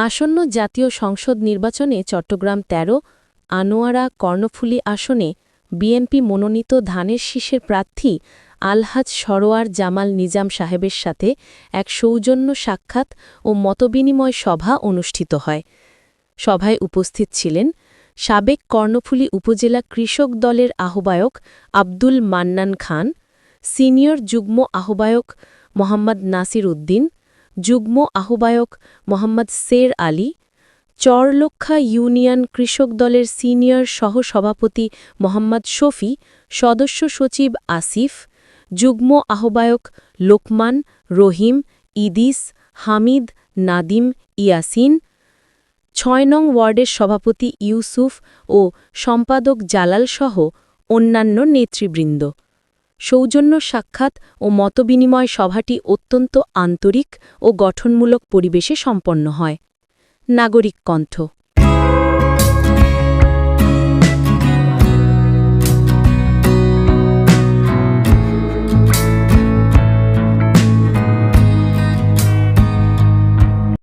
আসন্ন জাতীয় সংসদ নির্বাচনে চট্টগ্রাম ১৩ আনোয়ারা কর্ণফুলী আসনে বিএনপি মনোনীত ধানের শীষের প্রার্থী আলহাজ সরোয়ার জামাল নিজাম সাহেবের সাথে এক সৌজন্য সাক্ষাৎ ও মতবিনিময় সভা অনুষ্ঠিত হয়। সভায় উপস্থিত ছিলেন সাবেক কর্ণফুলী উপজেলা কৃষক দলের আহ্বায়ক আব্দুল মান্নান খান, সিনিয়র যুগ্ম আহ্বায়ক মোহাম্মদ নাসির উদ্দিন যুগ্ম আহ্বায়ক মোহাম্মদ সের আলী চরলক্ষা ইউনিয়ন কৃষক দলের সিনিয়র সহসভাপতি মোহাম্মদ শফি, সদস্য সচিব আসিফ, যুগ্ম আহ্বায়ক লোকমান, রহিম, ইদিস, হামিদ, নাদিম, ইয়াসিন, ছয় নং ওয়ার্ডের সভাপতি ইউসুফ ও সম্পাদক জালালসহ অন্যান্য নেতৃবৃন্দ। সৌজন্য সাক্ষাৎ ও মতবিনিময় সভাটি অত্যন্ত আন্তরিক ও গঠনমূলক পরিবেশে সম্পন্ন হয়। নাগরিক কণ্ঠ